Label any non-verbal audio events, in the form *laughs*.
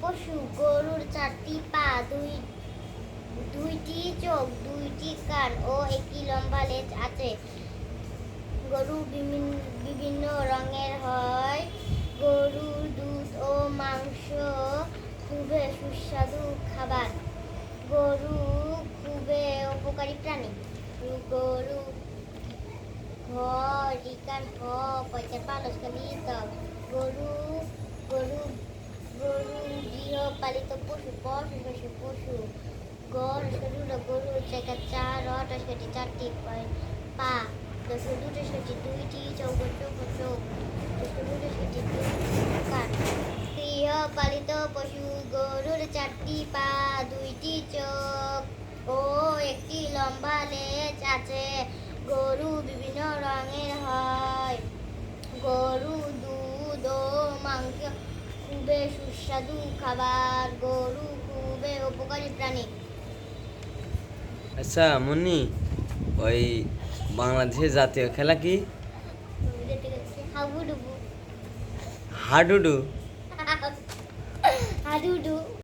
পশু গরুর চারটি পা, দুই, দুইটি চোখ, দুইটি কান ও একটি লম্বা লেজ আছে। গরু বিভিন্ন বিভিন্ন রঙের হয়। গরুর দুধ ও মাংস খুবই সুস্বাদু খাবার। গরু খুবই উপকারী প্রাণী। গরু হ রিকার হ পয়সা, পালস গরু গরু গরু গৃহপালিত পশু পশু পশু পশু গরু শরীর গরু চাকা চার অটাশটি চারটি পায় পা দশ দুটো সেটি দুইটি চৌক চৌক চৌক দশ দুটো সেটি দুইটি গৃহপালিত পশু গরুর চারটি পা দুইটি চোখ ও একটি লম্বা লেজ আছে গরু বিভিন্ন রঙের হয় খুবই সুস্বাদু খাবার গরু খুবই উপকারী প্রাণী। আচ্ছা মুন্নি ওই বাংলাদেশের জাতীয় খেলা কি? হাডুডু *laughs* হাডুডু। হাডুডু।